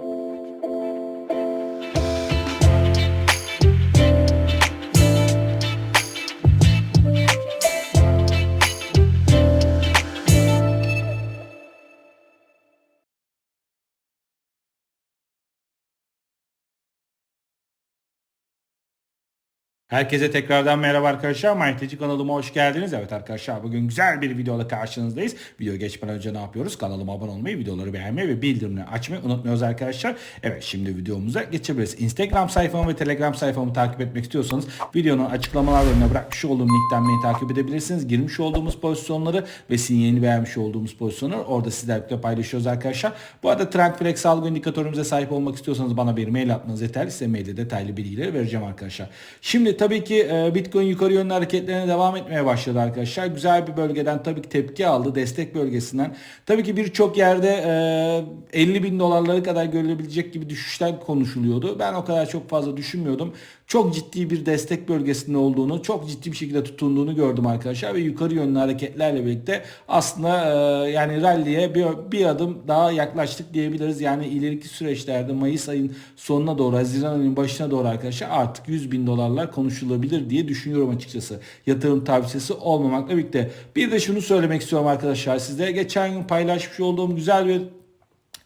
thank you Herkese tekrardan merhaba arkadaşlar. Mayteci kanalıma hoş geldiniz. Evet arkadaşlar bugün güzel bir videoda karşınızdayız. Video geçmeden önce ne yapıyoruz? Kanalıma abone olmayı, videoları beğenmeyi ve bildirimleri açmayı unutmuyoruz arkadaşlar. Evet şimdi videomuza geçebiliriz. Instagram sayfamı ve Telegram sayfamı takip etmek istiyorsanız videonun açıklamalar bölümüne bırakmış olduğum linkten beni takip edebilirsiniz. Girmiş olduğumuz pozisyonları ve sinyalini beğenmiş olduğumuz pozisyonları orada sizlerle paylaşıyoruz arkadaşlar. Bu arada Trendflex algı indikatörümüze sahip olmak istiyorsanız bana bir mail atmanız yeterli. Size mailde detaylı bilgileri vereceğim arkadaşlar. Şimdi tabii ki e, Bitcoin yukarı yönlü hareketlerine devam etmeye başladı arkadaşlar. Güzel bir bölgeden tabii ki tepki aldı. Destek bölgesinden. Tabii ki birçok yerde e, 50 bin dolarları kadar görülebilecek gibi düşüşler konuşuluyordu. Ben o kadar çok fazla düşünmüyordum. Çok ciddi bir destek bölgesinde olduğunu, çok ciddi bir şekilde tutunduğunu gördüm arkadaşlar ve yukarı yönlü hareketlerle birlikte aslında e, yani rally'e bir, bir adım daha yaklaştık diyebiliriz. Yani ileriki süreçlerde Mayıs ayın sonuna doğru, Haziran ayının başına doğru arkadaşlar artık 100 bin dolarlar konuşulabilir diye düşünüyorum açıkçası. Yatırım tavsiyesi olmamakla birlikte. Bir de şunu söylemek istiyorum arkadaşlar size. Geçen gün paylaşmış olduğum güzel bir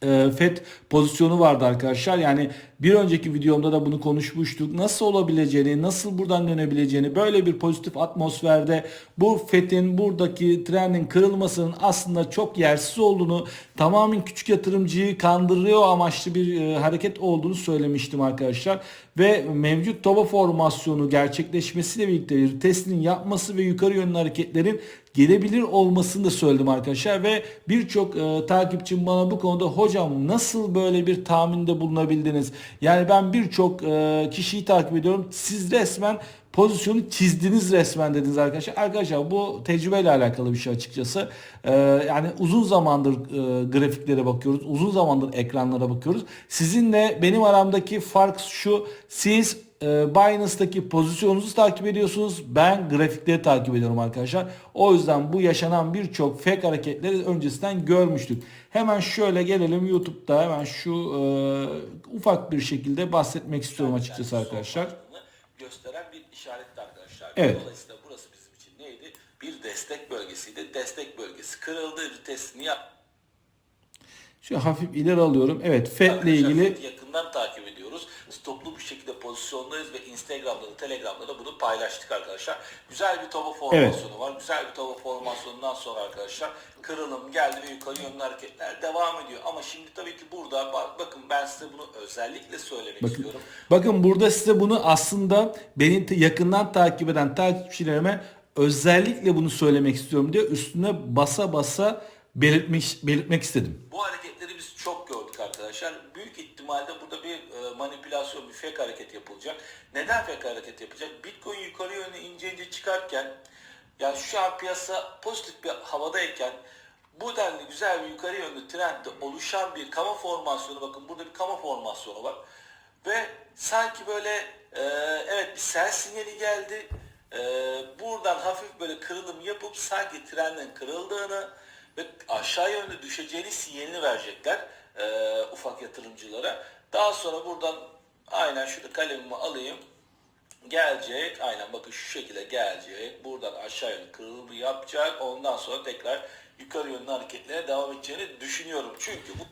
e, FED pozisyonu vardı arkadaşlar. Yani bir önceki videomda da bunu konuşmuştuk. Nasıl olabileceğini, nasıl buradan dönebileceğini, böyle bir pozitif atmosferde bu FED'in buradaki trendin kırılmasının aslında çok yersiz olduğunu, tamamen küçük yatırımcıyı kandırıyor amaçlı bir e, hareket olduğunu söylemiştim arkadaşlar. Ve mevcut toba formasyonu gerçekleşmesiyle birlikte bir testinin yapması ve yukarı yönlü hareketlerin gelebilir olmasını da söyledim arkadaşlar ve birçok e, takipçim bana bu konuda hocam nasıl böyle bir tahminde bulunabildiniz? Yani ben birçok e, kişiyi takip ediyorum. Siz resmen pozisyonu çizdiniz resmen dediniz arkadaşlar. Arkadaşlar bu tecrübeyle alakalı bir şey açıkçası. Ee, yani uzun zamandır e, grafiklere bakıyoruz. Uzun zamandır ekranlara bakıyoruz. Sizinle benim aramdaki fark şu. Siz e, Binance'daki pozisyonunuzu takip ediyorsunuz. Ben grafikleri takip ediyorum arkadaşlar. O yüzden bu yaşanan birçok fake hareketleri öncesinden görmüştük. Hemen şöyle gelelim YouTube'da hemen şu e, ufak bir şekilde bahsetmek istiyorum açıkçası arkadaşlar. gösteren bir işaretti arkadaşlar. Evet. Dolayısıyla burası bizim için neydi? Bir destek bölgesiydi. Destek bölgesi kırıldı. Testini yap. Şu hafif ileri alıyorum. Evet FED ile ilgili yakından takip ediyoruz. Stoplu bir şekilde pozisyondayız ve Instagram'da da Telegram'da da bunu paylaştık arkadaşlar. Güzel bir tava formasyonu var. Güzel bir tava formasyonundan sonra arkadaşlar kırılım geldi ve yukarı yönlü hareketler devam ediyor. Ama şimdi tabii ki burada bak, bakın ben size bunu özellikle söylemek Bakın, istiyorum. bakın burada size bunu aslında beni te- yakından takip eden takipçilerime özellikle bunu söylemek istiyorum diye üstüne basa basa belirtmiş, belirtmek istedim. Bu hareketleri biz çok gördük arkadaşlar. Büyük ihtimalle burada bir e, manipülasyon, bir fake hareket yapılacak. Neden fake hareket yapacak? Bitcoin yukarı yönlü ince ince çıkarken yani şu an piyasa pozitif bir havadayken bu denli güzel bir yukarı yönlü trendde oluşan bir kama formasyonu bakın burada bir kama formasyonu var. Ve sanki böyle e, evet bir sell sinyali geldi. E, buradan hafif böyle kırılım yapıp sanki trendin kırıldığını ve aşağı yönlü düşeceğini sinyalini verecekler e, ufak yatırımcılara. Daha sonra buradan aynen şurada kalemimi alayım. Gelecek. Aynen bakın şu şekilde gelecek. Buradan aşağı yönlü kırılımı yapacak. Ondan sonra tekrar yukarı yönlü hareketlere devam edeceğini düşünüyorum. Çünkü bu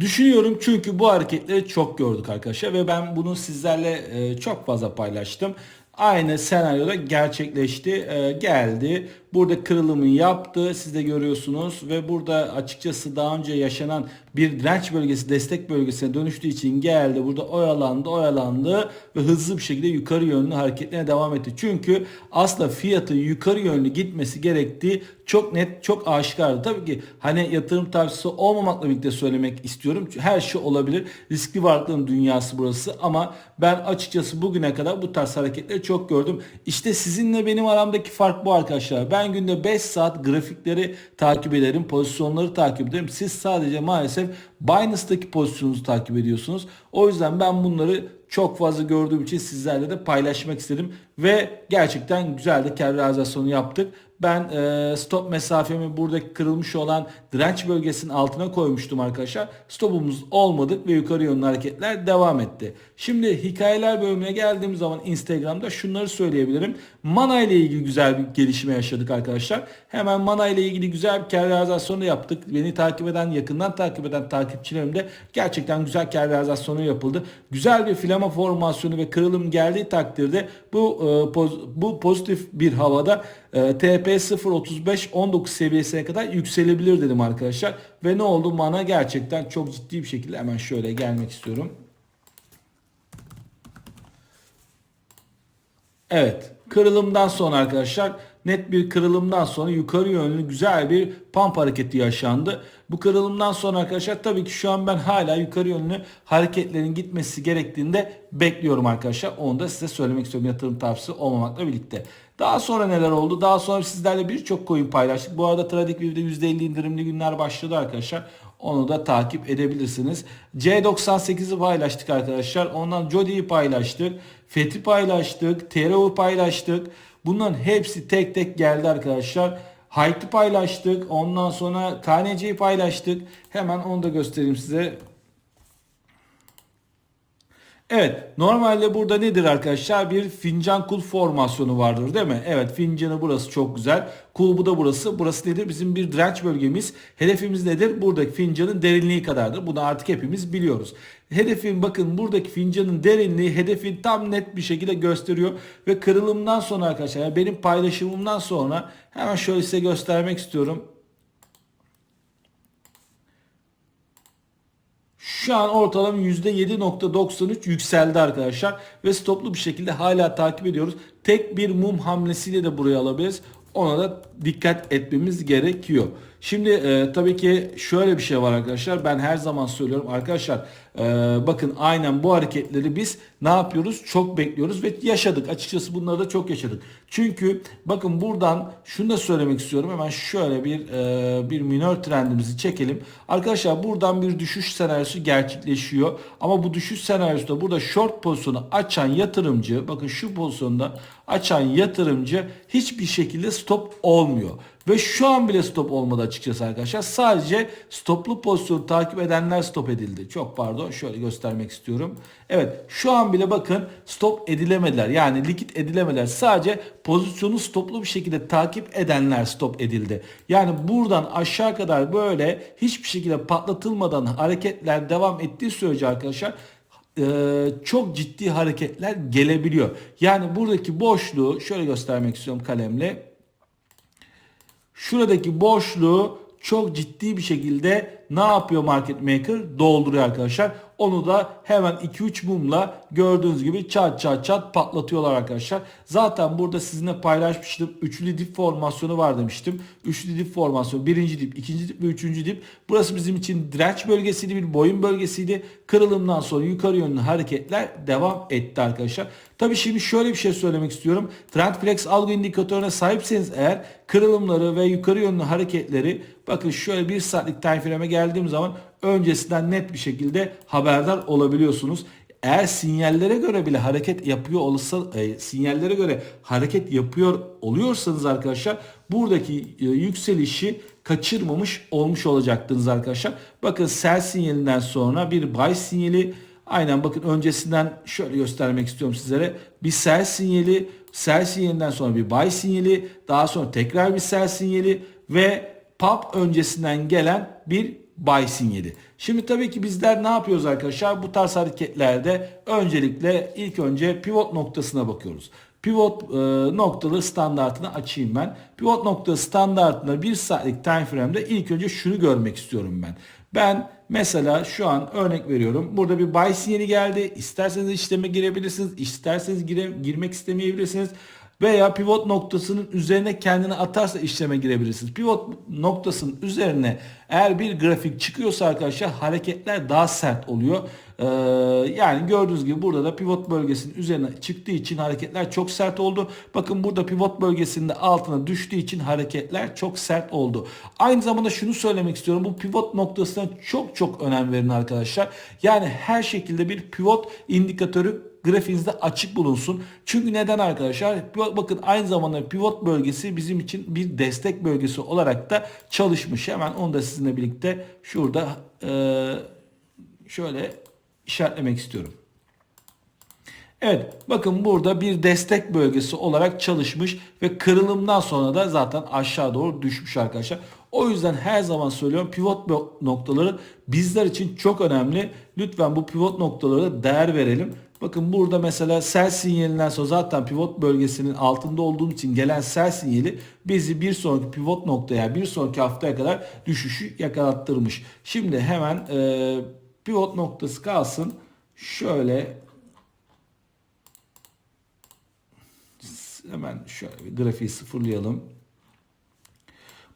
Düşünüyorum çünkü bu hareketleri çok gördük arkadaşlar ve ben bunu sizlerle e, çok fazla paylaştım. Aynı senaryoda gerçekleşti, e, geldi. Burada kırılımı yaptı. Siz de görüyorsunuz ve burada açıkçası daha önce yaşanan bir direnç bölgesi, destek bölgesine dönüştüğü için geldi. Burada oyalandı, oyalandı ve hızlı bir şekilde yukarı yönlü hareketlerine devam etti. Çünkü aslında fiyatın yukarı yönlü gitmesi gerektiği çok net, çok aşikardı. Tabii ki hani yatırım tavsiyesi olmamakla birlikte söylemek istiyorum. Her şey olabilir. Riskli varlığın dünyası burası ama ben açıkçası bugüne kadar bu tarz hareketleri çok gördüm. İşte sizinle benim aramdaki fark bu arkadaşlar. Ben günde 5 saat grafikleri takip ederim, pozisyonları takip ederim. Siz sadece maalesef Binance'daki pozisyonunuzu takip ediyorsunuz. O yüzden ben bunları çok fazla gördüğüm için sizlerle de paylaşmak istedim. Ve gerçekten güzel de kar yaptık. Ben e, stop mesafemi buradaki kırılmış olan direnç bölgesinin altına koymuştum arkadaşlar. Stopumuz olmadık ve yukarı yönlü hareketler devam etti. Şimdi hikayeler bölümüne geldiğim zaman Instagram'da şunları söyleyebilirim. Mana ile ilgili güzel bir gelişme yaşadık arkadaşlar. Hemen Mana ile ilgili güzel bir kar realizasyonu yaptık. Beni takip eden, yakından takip eden takipçilerim de gerçekten güzel kar yapıldı. Güzel bir flama formasyonu ve kırılım geldiği takdirde bu e, bu pozitif bir havada TP 0.35 19 seviyesine kadar yükselebilir dedim arkadaşlar. Ve ne oldu? Mana gerçekten çok ciddi bir şekilde hemen şöyle gelmek istiyorum. Evet. Kırılımdan sonra arkadaşlar net bir kırılımdan sonra yukarı yönlü güzel bir pump hareketi yaşandı. Bu kırılımdan sonra arkadaşlar tabii ki şu an ben hala yukarı yönlü hareketlerin gitmesi gerektiğinde bekliyorum arkadaşlar. Onu da size söylemek istiyorum yatırım tavsiyesi olmamakla birlikte. Daha sonra neler oldu? Daha sonra sizlerle birçok coin paylaştık. Bu arada TradingView'de %50 indirimli günler başladı arkadaşlar. Onu da takip edebilirsiniz. C98'i paylaştık arkadaşlar. Ondan Jodi'yi paylaştık. Fethi paylaştık. TRO paylaştık. Bunların hepsi tek tek geldi arkadaşlar. Hayti paylaştık. Ondan sonra KNC'yi paylaştık. Hemen onu da göstereyim size. Evet normalde burada nedir arkadaşlar bir fincan kul formasyonu vardır değil mi? Evet fincanı burası çok güzel. Kulbu da burası. Burası nedir? Bizim bir direnç bölgemiz. Hedefimiz nedir? Buradaki fincanın derinliği kadardır. Bunu artık hepimiz biliyoruz. Hedefin bakın buradaki fincanın derinliği hedefin tam net bir şekilde gösteriyor. Ve kırılımdan sonra arkadaşlar yani benim paylaşımımdan sonra hemen şöyle size göstermek istiyorum. Şu an ortalama %7.93 yükseldi arkadaşlar. Ve stoplu bir şekilde hala takip ediyoruz. Tek bir mum hamlesiyle de buraya alabiliriz. Ona da dikkat etmemiz gerekiyor. Şimdi e, tabii ki şöyle bir şey var arkadaşlar. Ben her zaman söylüyorum arkadaşlar e, bakın aynen bu hareketleri biz ne yapıyoruz? Çok bekliyoruz ve yaşadık. Açıkçası bunları da çok yaşadık. Çünkü bakın buradan şunu da söylemek istiyorum. Hemen şöyle bir e, bir minor trendimizi çekelim. Arkadaşlar buradan bir düşüş senaryosu gerçekleşiyor. Ama bu düşüş senaryosunda burada short pozisyonu açan yatırımcı bakın şu pozisyonda açan yatırımcı hiçbir şekilde stop olmuyor. Ve şu an bile stop olmadı açıkçası arkadaşlar. Sadece stoplu pozisyonu takip edenler stop edildi. Çok pardon şöyle göstermek istiyorum. Evet şu an bile bakın stop edilemediler. Yani likit edilemediler. Sadece pozisyonu stoplu bir şekilde takip edenler stop edildi. Yani buradan aşağı kadar böyle hiçbir şekilde patlatılmadan hareketler devam ettiği sürece arkadaşlar çok ciddi hareketler gelebiliyor. Yani buradaki boşluğu şöyle göstermek istiyorum kalemle. Şuradaki boşluğu çok ciddi bir şekilde ne yapıyor market maker? Dolduruyor arkadaşlar. Onu da hemen 2-3 mumla gördüğünüz gibi çat çat çat patlatıyorlar arkadaşlar. Zaten burada sizinle paylaşmıştım. Üçlü dip formasyonu var demiştim. Üçlü dip formasyonu. Birinci dip, ikinci dip ve üçüncü dip. Burası bizim için direnç bölgesiydi. Bir boyun bölgesiydi. Kırılımdan sonra yukarı yönlü hareketler devam etti arkadaşlar. Tabii şimdi şöyle bir şey söylemek istiyorum. Trendflex algı indikatörüne sahipseniz eğer kırılımları ve yukarı yönlü hareketleri bakın şöyle bir saatlik time frame'e geldiğim zaman öncesinden net bir şekilde haberdar olabiliyorsunuz. Eğer sinyallere göre bile hareket yapıyor olursa e, sinyallere göre hareket yapıyor oluyorsanız arkadaşlar buradaki e, yükselişi kaçırmamış olmuş olacaktınız arkadaşlar. Bakın sell sinyalinden sonra bir buy sinyali aynen bakın öncesinden şöyle göstermek istiyorum sizlere. Bir sell sinyali, sell sinyalinden sonra bir buy sinyali, daha sonra tekrar bir sell sinyali ve pop öncesinden gelen bir buy sinyali. Şimdi tabii ki bizler ne yapıyoruz arkadaşlar? Bu tarz hareketlerde öncelikle ilk önce pivot noktasına bakıyoruz. Pivot e, noktalı standartını açayım ben. Pivot noktası standartında bir saatlik time frame'de ilk önce şunu görmek istiyorum ben. Ben mesela şu an örnek veriyorum. Burada bir buy sinyali geldi. İsterseniz işleme girebilirsiniz. İsterseniz gire, girmek istemeyebilirsiniz veya pivot noktasının üzerine kendini atarsa işleme girebilirsiniz. Pivot noktasının üzerine Eğer bir grafik çıkıyorsa arkadaşlar hareketler daha sert oluyor. Ee, yani gördüğünüz gibi burada da pivot bölgesinin üzerine çıktığı için hareketler çok sert oldu. Bakın burada pivot bölgesinde altına düştüğü için hareketler çok sert oldu. Aynı zamanda şunu söylemek istiyorum. Bu pivot noktasına çok çok önem verin arkadaşlar. Yani her şekilde bir pivot indikatörü grafiğinizde açık bulunsun. Çünkü neden arkadaşlar? Bakın aynı zamanda pivot bölgesi bizim için bir destek bölgesi olarak da çalışmış. Hemen onu da sizinle birlikte şurada e, şöyle işaretlemek istiyorum. Evet bakın burada bir destek bölgesi olarak çalışmış ve kırılımdan sonra da zaten aşağı doğru düşmüş arkadaşlar. O yüzden her zaman söylüyorum pivot noktaları bizler için çok önemli. Lütfen bu pivot noktalara değer verelim. Bakın burada mesela sell sinyalinden sonra zaten pivot bölgesinin altında olduğum için gelen sell sinyali bizi bir sonraki pivot noktaya bir sonraki haftaya kadar düşüşü yakalattırmış. Şimdi hemen e, pivot noktası kalsın. Şöyle hemen şöyle grafiği sıfırlayalım.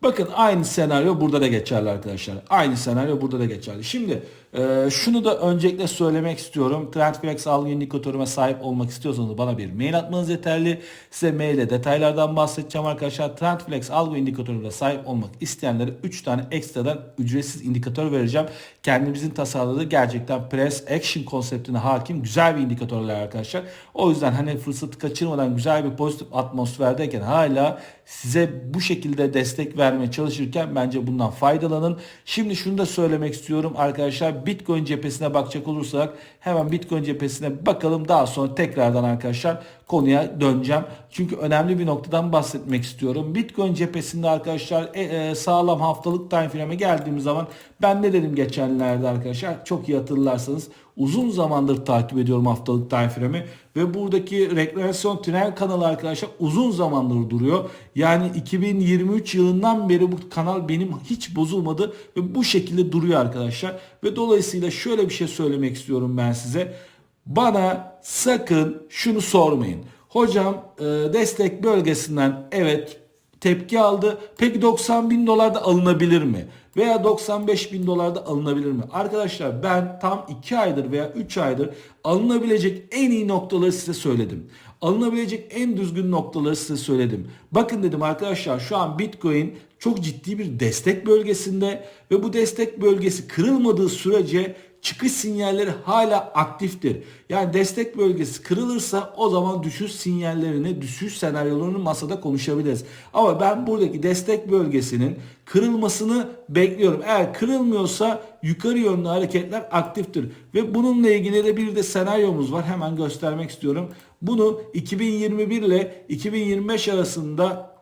Bakın aynı senaryo burada da geçerli arkadaşlar. Aynı senaryo burada da geçerli. Şimdi e, şunu da öncelikle söylemek istiyorum. Trendflex algı indikatörüme sahip olmak istiyorsanız bana bir mail atmanız yeterli. Size maille detaylardan bahsedeceğim arkadaşlar. Trendflex algı indikatörüne sahip olmak isteyenlere 3 tane ekstradan ücretsiz indikatör vereceğim. Kendimizin tasarladığı gerçekten press action konseptine hakim güzel bir indikatörler arkadaşlar. O yüzden hani fırsatı kaçırmadan güzel bir pozitif atmosferdeyken hala size bu şekilde destek vermeye çalışırken bence bundan faydalanın. Şimdi şunu da söylemek istiyorum arkadaşlar. Bitcoin cephesine bakacak olursak hemen Bitcoin cephesine bakalım. Daha sonra tekrardan arkadaşlar konuya döneceğim. Çünkü önemli bir noktadan bahsetmek istiyorum. Bitcoin cephesinde arkadaşlar e, e, sağlam haftalık time frame'e geldiğimiz zaman ben ne dedim geçenlerde arkadaşlar çok iyi hatırlarsanız uzun zamandır takip ediyorum haftalık time ve buradaki rekreasyon tünel kanalı arkadaşlar uzun zamandır duruyor. Yani 2023 yılından beri bu kanal benim hiç bozulmadı ve bu şekilde duruyor arkadaşlar. Ve dolayısıyla şöyle bir şey söylemek istiyorum ben size. Bana sakın şunu sormayın. Hocam e, destek bölgesinden evet tepki aldı. Peki 90 bin dolarda alınabilir mi? Veya 95 bin dolarda alınabilir mi? Arkadaşlar ben tam 2 aydır veya 3 aydır alınabilecek en iyi noktaları size söyledim. Alınabilecek en düzgün noktaları size söyledim. Bakın dedim arkadaşlar şu an Bitcoin çok ciddi bir destek bölgesinde ve bu destek bölgesi kırılmadığı sürece çıkış sinyalleri hala aktiftir. Yani destek bölgesi kırılırsa o zaman düşüş sinyallerini, düşüş senaryolarını masada konuşabiliriz. Ama ben buradaki destek bölgesinin kırılmasını bekliyorum. Eğer kırılmıyorsa yukarı yönlü hareketler aktiftir. Ve bununla ilgili de bir de senaryomuz var. Hemen göstermek istiyorum. Bunu 2021 ile 2025 arasında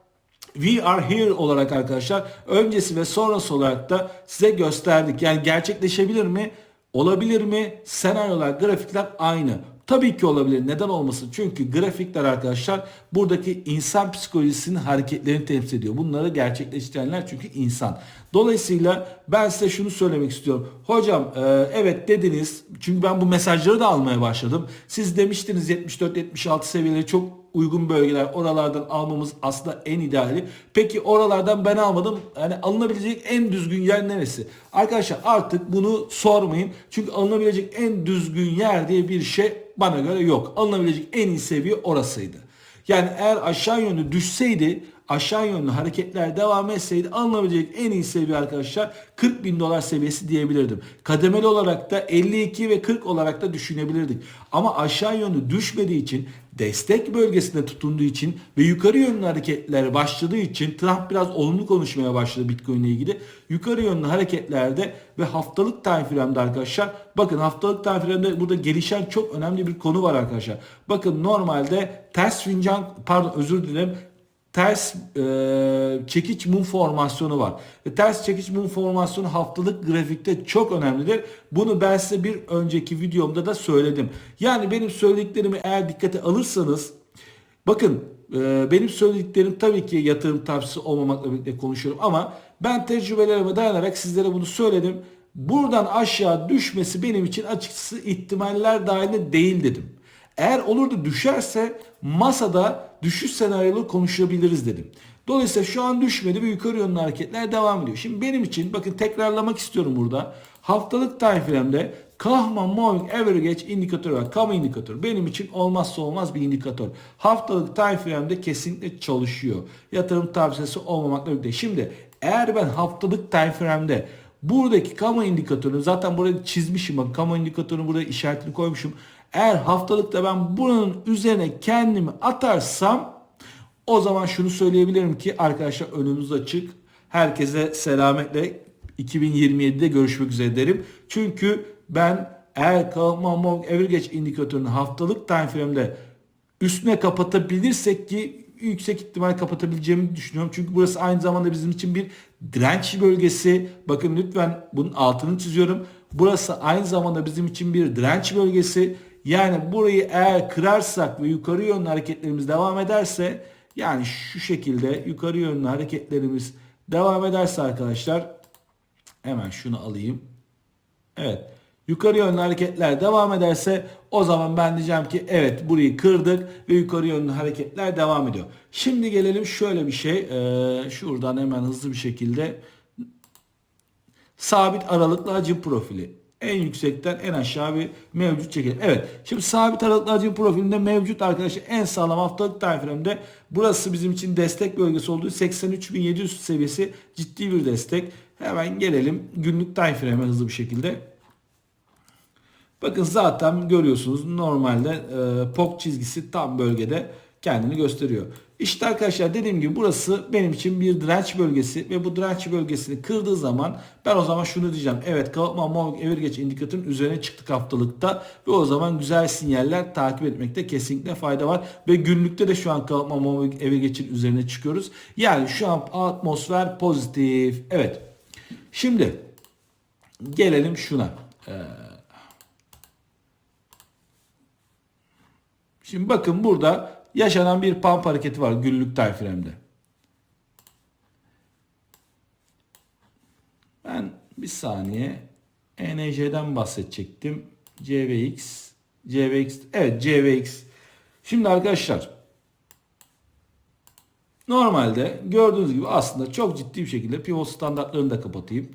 We are here olarak arkadaşlar öncesi ve sonrası olarak da size gösterdik. Yani gerçekleşebilir mi? Olabilir mi? Senaryolar, grafikler aynı. Tabii ki olabilir. Neden olmasın? Çünkü grafikler arkadaşlar buradaki insan psikolojisinin hareketlerini temsil ediyor. Bunları gerçekleştirenler çünkü insan. Dolayısıyla ben size şunu söylemek istiyorum. Hocam e, evet dediniz. Çünkü ben bu mesajları da almaya başladım. Siz demiştiniz 74-76 seviyeleri çok uygun bölgeler oralardan almamız aslında en ideali. Peki oralardan ben almadım. Yani alınabilecek en düzgün yer neresi? Arkadaşlar artık bunu sormayın. Çünkü alınabilecek en düzgün yer diye bir şey bana göre yok. Alınabilecek en iyi seviye orasıydı. Yani eğer aşağı yönlü düşseydi aşağı yönlü hareketler devam etseydi alınabilecek en iyi seviye arkadaşlar 40 bin dolar seviyesi diyebilirdim. Kademeli olarak da 52 ve 40 olarak da düşünebilirdik. Ama aşağı yönlü düşmediği için destek bölgesinde tutunduğu için ve yukarı yönlü hareketler başladığı için Trump biraz olumlu konuşmaya başladı Bitcoin ile ilgili. Yukarı yönlü hareketlerde ve haftalık time arkadaşlar bakın haftalık time burada gelişen çok önemli bir konu var arkadaşlar. Bakın normalde ters fincan pardon özür dilerim ters e, çekiç mum formasyonu var. Ve ters çekiç mum formasyonu haftalık grafikte çok önemlidir. Bunu ben size bir önceki videomda da söyledim. Yani benim söylediklerimi eğer dikkate alırsanız bakın e, benim söylediklerim tabii ki yatırım tavsiyesi olmamakla birlikte konuşuyorum ama ben tecrübelerime dayanarak sizlere bunu söyledim. Buradan aşağı düşmesi benim için açıkçası ihtimaller dahilinde değil dedim. Eğer olur da düşerse masada düşüş senaryolu konuşabiliriz dedim. Dolayısıyla şu an düşmedi ve yukarı yönlü hareketler devam ediyor. Şimdi benim için bakın tekrarlamak istiyorum burada. Haftalık time frame'de Moving Average indikatörü var. Kamu indikatörü. Benim için olmazsa olmaz bir indikatör. Haftalık time kesinlikle çalışıyor. Yatırım tavsiyesi olmamakla birlikte. Şimdi eğer ben haftalık time buradaki kamu indikatörünü zaten buraya çizmişim. Bak kamu indikatörünü buraya işaretini koymuşum. Eğer haftalıkta ben buranın üzerine kendimi atarsam o zaman şunu söyleyebilirim ki arkadaşlar önümüz açık. Herkese selametle 2027'de görüşmek üzere derim. Çünkü ben eğer Kalmamov Average indikatörünü haftalık time frame'de üstüne kapatabilirsek ki yüksek ihtimal kapatabileceğimi düşünüyorum. Çünkü burası aynı zamanda bizim için bir direnç bölgesi. Bakın lütfen bunun altını çiziyorum. Burası aynı zamanda bizim için bir direnç bölgesi. Yani burayı eğer kırarsak ve yukarı yönlü hareketlerimiz devam ederse yani şu şekilde yukarı yönlü hareketlerimiz devam ederse arkadaşlar hemen şunu alayım. Evet. Yukarı yönlü hareketler devam ederse o zaman ben diyeceğim ki evet burayı kırdık ve yukarı yönlü hareketler devam ediyor. Şimdi gelelim şöyle bir şey. Ee, şuradan hemen hızlı bir şekilde sabit aralıklı hacim profili. En yüksekten en aşağı bir mevcut çekelim. Evet. Şimdi sabit aralıklı hacim profilinde mevcut arkadaşlar en sağlam haftalık time burası bizim için destek bölgesi olduğu 83.700 seviyesi ciddi bir destek. Hemen gelelim günlük time hızlı bir şekilde. Bakın zaten görüyorsunuz normalde e, POK çizgisi tam bölgede kendini gösteriyor. İşte arkadaşlar dediğim gibi burası benim için bir direnç bölgesi ve bu direnç bölgesini kırdığı zaman ben o zaman şunu diyeceğim. Evet Kalıpman Moving Average indikatörün üzerine çıktık haftalıkta ve o zaman güzel sinyaller takip etmekte kesinlikle fayda var. Ve günlükte de şu an Kalıpman Moving Average'in üzerine çıkıyoruz. Yani şu an atmosfer pozitif. Evet. Şimdi gelelim şuna. Ee, Şimdi bakın burada yaşanan bir pump hareketi var günlük time. Ben bir saniye ENJ'den bahsedecektim. CVX, CVX, evet CVX. Şimdi arkadaşlar normalde gördüğünüz gibi aslında çok ciddi bir şekilde pivot standartlarını da kapatayım.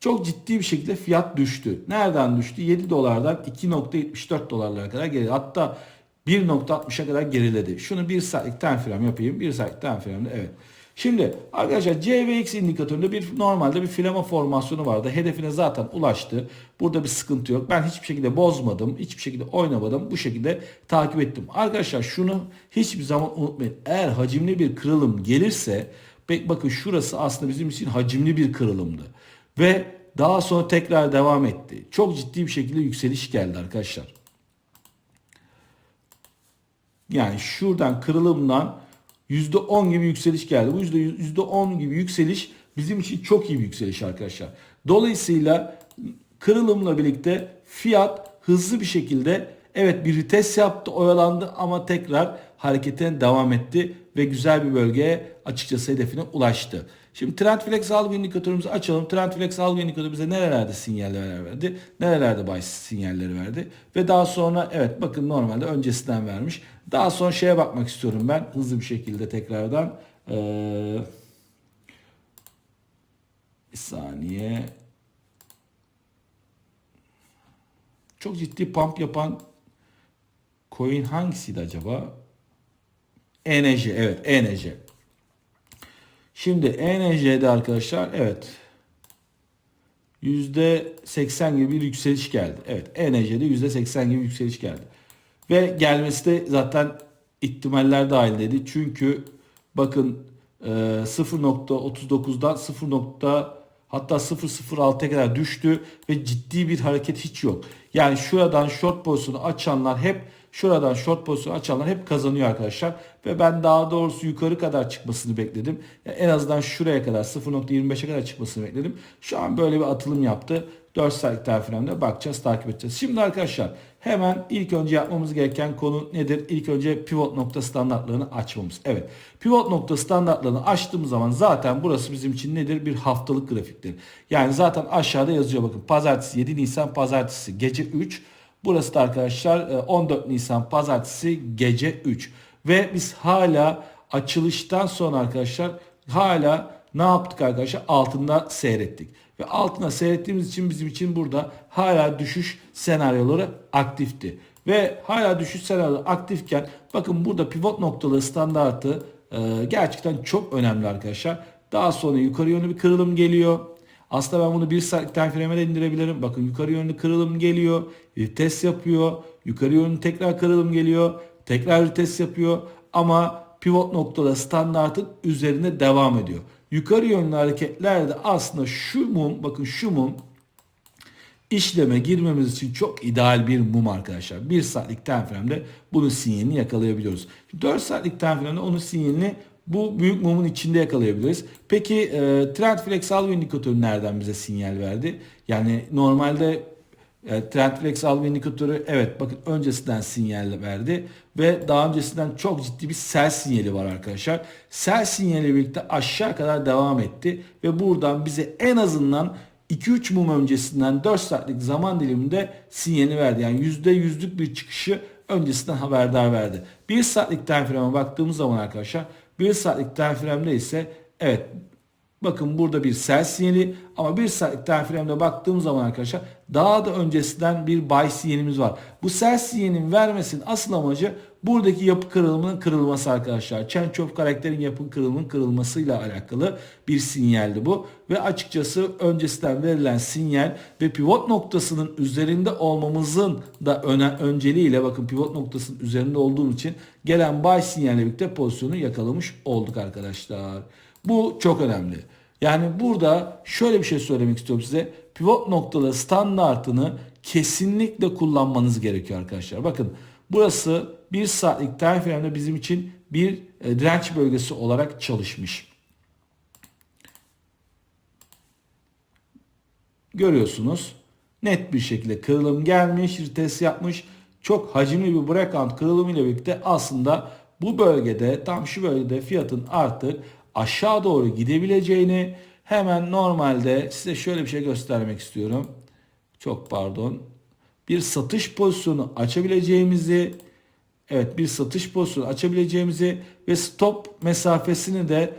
Çok ciddi bir şekilde fiyat düştü. Nereden düştü? 7 dolardan 2.74 dolarlara kadar geldi. Hatta 1.60'a kadar geriledi. Şunu bir saatlik time frame yapayım. Bir saatlik time frame'de evet. Şimdi arkadaşlar CVX indikatöründe bir normalde bir filama formasyonu vardı. Hedefine zaten ulaştı. Burada bir sıkıntı yok. Ben hiçbir şekilde bozmadım. Hiçbir şekilde oynamadım. Bu şekilde takip ettim. Arkadaşlar şunu hiçbir zaman unutmayın. Eğer hacimli bir kırılım gelirse bakın şurası aslında bizim için hacimli bir kırılımdı. Ve daha sonra tekrar devam etti. Çok ciddi bir şekilde yükseliş geldi arkadaşlar. Yani şuradan kırılımdan %10 gibi yükseliş geldi. Bu %10 gibi yükseliş bizim için çok iyi bir yükseliş arkadaşlar. Dolayısıyla kırılımla birlikte fiyat hızlı bir şekilde evet bir test yaptı oyalandı ama tekrar hareketine devam etti ve güzel bir bölgeye açıkçası hedefine ulaştı. Şimdi Trendflex algı indikatörümüzü açalım. Trendflex algı indikatörü bize nerelerde sinyaller verdi? Nerelerde buy sinyalleri verdi? Ve daha sonra evet bakın normalde öncesinden vermiş. Daha sonra şeye bakmak istiyorum ben hızlı bir şekilde tekrardan. Ee, bir saniye. Çok ciddi pump yapan coin hangisiydi acaba? Enerji evet enerji. Şimdi ENJ'de arkadaşlar evet %80 gibi bir yükseliş geldi. Evet ENJ'de %80 gibi bir yükseliş geldi. Ve gelmesi de zaten ihtimaller dahildeydi. Çünkü bakın 0.39'dan 0. hatta 0.06'ya kadar düştü ve ciddi bir hareket hiç yok. Yani şuradan short pozisyonu açanlar hep Şuradan short pozisyonu açanlar hep kazanıyor arkadaşlar. Ve ben daha doğrusu yukarı kadar çıkmasını bekledim. Yani en azından şuraya kadar 0.25'e kadar çıkmasını bekledim. Şu an böyle bir atılım yaptı. 4 saatlik tariflerinde bakacağız, takip edeceğiz. Şimdi arkadaşlar hemen ilk önce yapmamız gereken konu nedir? İlk önce pivot nokta standartlarını açmamız. Evet. Pivot nokta standartlarını açtığımız zaman zaten burası bizim için nedir? Bir haftalık grafiktir. Yani zaten aşağıda yazıyor bakın. Pazartesi 7 Nisan pazartesi gece 3 Burası da arkadaşlar 14 e, Nisan pazartesi gece 3. Ve biz hala açılıştan sonra arkadaşlar hala ne yaptık arkadaşlar? Altında seyrettik. Ve altına seyrettiğimiz için bizim için burada hala düşüş senaryoları aktifti. Ve hala düşüş senaryoları aktifken bakın burada pivot noktalı standartı e, gerçekten çok önemli arkadaşlar. Daha sonra yukarı yönlü bir kırılım geliyor. Aslında ben bunu bir saatlik time frame'e de indirebilirim. Bakın yukarı yönlü kırılım geliyor. Bir test yapıyor. Yukarı yönlü tekrar kırılım geliyor. Tekrar bir test yapıyor. Ama pivot noktada standartın üzerinde devam ediyor. Yukarı yönlü hareketlerde aslında şu mum bakın şu mum işleme girmemiz için çok ideal bir mum arkadaşlar. 1 saatlik time frame'de bunun sinyalini yakalayabiliyoruz. 4 saatlik time frame'de onun sinyalini bu büyük mumun içinde yakalayabiliriz. Peki e, trend flex algo indikatörü nereden bize sinyal verdi? Yani normalde e, trend flex algo indikatörü evet bakın öncesinden sinyal verdi ve daha öncesinden çok ciddi bir sell sinyali var arkadaşlar. Sell sinyali birlikte aşağı kadar devam etti ve buradan bize en azından 2-3 mum öncesinden 4 saatlik zaman diliminde sinyalini verdi. Yani %100'lük bir çıkışı öncesinden haberdar verdi. 1 saatlik time frame'e baktığımız zaman arkadaşlar 1 saatlik time frame'de ise evet bakın burada bir sell sinyali ama 1 saatlik time frame'de baktığımız zaman arkadaşlar daha da öncesinden bir buy sinyalimiz var. Bu sell sinyalinin vermesinin asıl amacı buradaki yapı kırılımının kırılması arkadaşlar. Of karakterin yapı kırılımının kırılmasıyla alakalı bir sinyaldi bu. Ve açıkçası öncesinden verilen sinyal ve pivot noktasının üzerinde olmamızın da öne, önceliğiyle bakın pivot noktasının üzerinde olduğum için gelen buy sinyalle birlikte pozisyonu yakalamış olduk arkadaşlar. Bu çok önemli. Yani burada şöyle bir şey söylemek istiyorum size. Pivot noktalı standartını kesinlikle kullanmanız gerekiyor arkadaşlar. Bakın burası bir saatlik time frame'de bizim için bir e, direnç bölgesi olarak çalışmış. Görüyorsunuz. Net bir şekilde kırılım gelmiş, retest yapmış. Çok hacimli bir breakout kırılımı ile birlikte aslında bu bölgede tam şu bölgede fiyatın artık aşağı doğru gidebileceğini hemen normalde size şöyle bir şey göstermek istiyorum. Çok pardon. Bir satış pozisyonu açabileceğimizi evet bir satış pozisyonu açabileceğimizi ve stop mesafesini de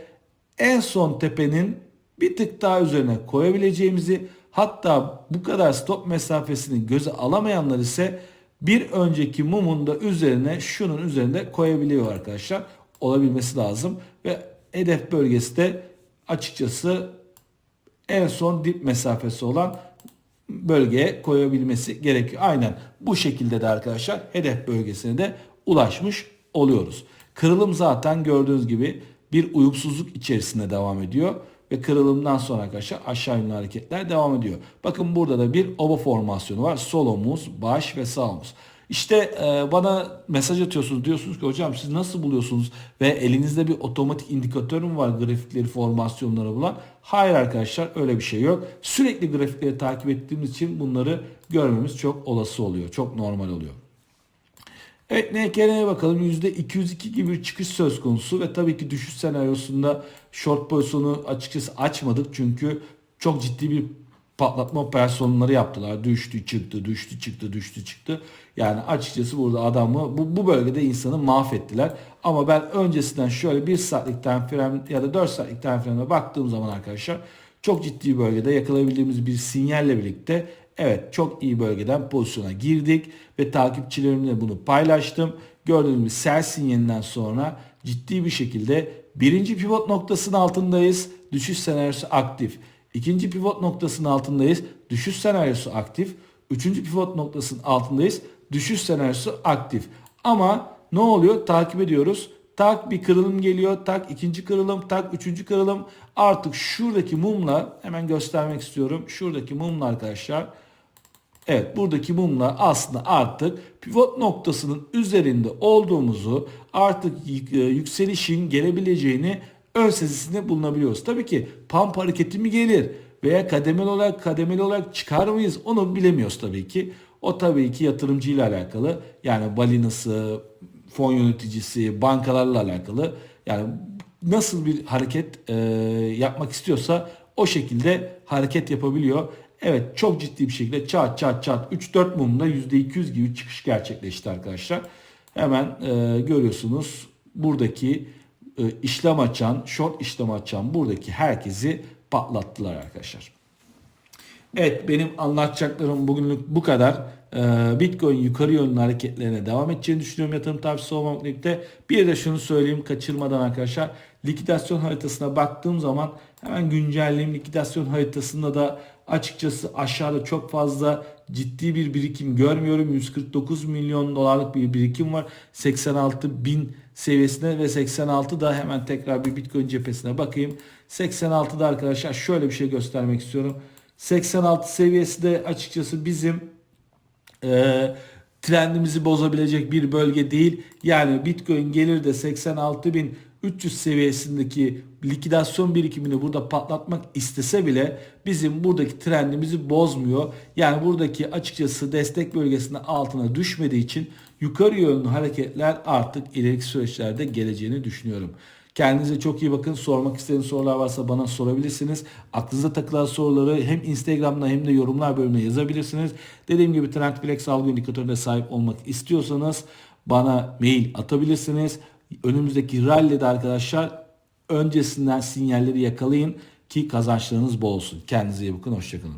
en son tepenin bir tık daha üzerine koyabileceğimizi hatta bu kadar stop mesafesini göze alamayanlar ise bir önceki mumun da üzerine şunun üzerinde koyabiliyor arkadaşlar. Olabilmesi lazım ve hedef bölgesi de açıkçası en son dip mesafesi olan bölgeye koyabilmesi gerekiyor. Aynen bu şekilde de arkadaşlar hedef bölgesine de ulaşmış oluyoruz. Kırılım zaten gördüğünüz gibi bir uyumsuzluk içerisinde devam ediyor ve kırılımdan sonra arkadaşlar aşağı yönlü hareketler devam ediyor. Bakın burada da bir oba formasyonu var. Sol omuz, baş ve sağ omuz. İşte e, bana mesaj atıyorsunuz diyorsunuz ki hocam siz nasıl buluyorsunuz ve elinizde bir otomatik indikatör mü var grafikleri formasyonları bulan? Hayır arkadaşlar öyle bir şey yok. Sürekli grafikleri takip ettiğimiz için bunları görmemiz çok olası oluyor. Çok normal oluyor. Evet NKN'ye bakalım. %202 gibi bir çıkış söz konusu ve tabii ki düşüş senaryosunda short pozisyonu açıkçası açmadık çünkü çok ciddi bir patlatma operasyonları yaptılar. Düştü çıktı, düştü çıktı, düştü çıktı. Yani açıkçası burada adamı bu, bu bölgede insanı mahvettiler. Ama ben öncesinden şöyle bir saatlik time frame ya da 4 saatlik time frame'e baktığım zaman arkadaşlar çok ciddi bölgede yakalayabildiğimiz bir sinyalle birlikte evet çok iyi bölgeden pozisyona girdik ve takipçilerimle bunu paylaştım. Gördüğünüz sell sinyalinden sonra ciddi bir şekilde birinci pivot noktasının altındayız. Düşüş senaryosu aktif. İkinci pivot noktasının altındayız. Düşüş senaryosu aktif. Üçüncü pivot noktasının altındayız. Düşüş senaryosu aktif. Ama ne oluyor? Takip ediyoruz. Tak bir kırılım geliyor. Tak ikinci kırılım. Tak üçüncü kırılım. Artık şuradaki mumla hemen göstermek istiyorum. Şuradaki mumla arkadaşlar. Evet buradaki mumla aslında artık pivot noktasının üzerinde olduğumuzu artık yükselişin gelebileceğini ön sezisinde bulunabiliyoruz. Tabii ki pump hareketi mi gelir veya kademeli olarak kademeli olarak çıkar mıyız onu bilemiyoruz tabii ki. O tabii ki yatırımcı ile alakalı yani balinası, fon yöneticisi, bankalarla alakalı yani nasıl bir hareket e, yapmak istiyorsa o şekilde hareket yapabiliyor. Evet çok ciddi bir şekilde çat çat çat 3-4 mumla %200 gibi çıkış gerçekleşti arkadaşlar. Hemen e, görüyorsunuz buradaki işlem açan, short işlem açan buradaki herkesi patlattılar arkadaşlar. Evet benim anlatacaklarım bugünlük bu kadar. Ee, Bitcoin yukarı yönlü hareketlerine devam edeceğini düşünüyorum yatırım tavsiyesi olmamakla birlikte. Bir de şunu söyleyeyim kaçırmadan arkadaşlar. Likidasyon haritasına baktığım zaman hemen güncelleyeyim. Likidasyon haritasında da açıkçası aşağıda çok fazla ciddi bir birikim görmüyorum. 149 milyon dolarlık bir birikim var. 86 bin seviyesine ve 86 da hemen tekrar bir Bitcoin cephesine bakayım. 86'da arkadaşlar şöyle bir şey göstermek istiyorum. 86 seviyesi de açıkçası bizim e, trendimizi bozabilecek bir bölge değil. Yani Bitcoin gelir de 86.300 seviyesindeki likidasyon birikimini burada patlatmak istese bile bizim buradaki trendimizi bozmuyor. Yani buradaki açıkçası destek bölgesinin altına düşmediği için yukarı yönlü hareketler artık ileriki süreçlerde geleceğini düşünüyorum. Kendinize çok iyi bakın. Sormak istediğiniz sorular varsa bana sorabilirsiniz. Aklınıza takılan soruları hem Instagram'da hem de yorumlar bölümüne yazabilirsiniz. Dediğim gibi Trendflex algı indikatörüne sahip olmak istiyorsanız bana mail atabilirsiniz. Önümüzdeki rally'de arkadaşlar öncesinden sinyalleri yakalayın ki kazançlarınız bol olsun. Kendinize iyi bakın. Hoşçakalın.